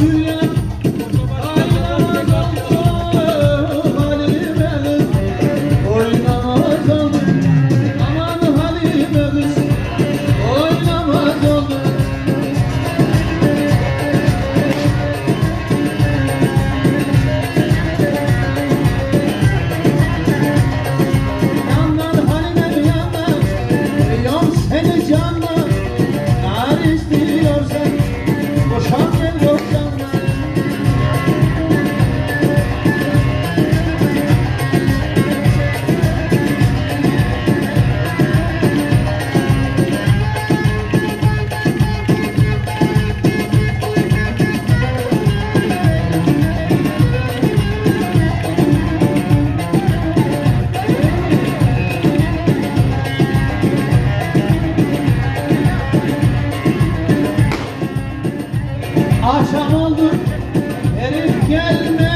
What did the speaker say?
Julia. Akşam oldu, herif gelme.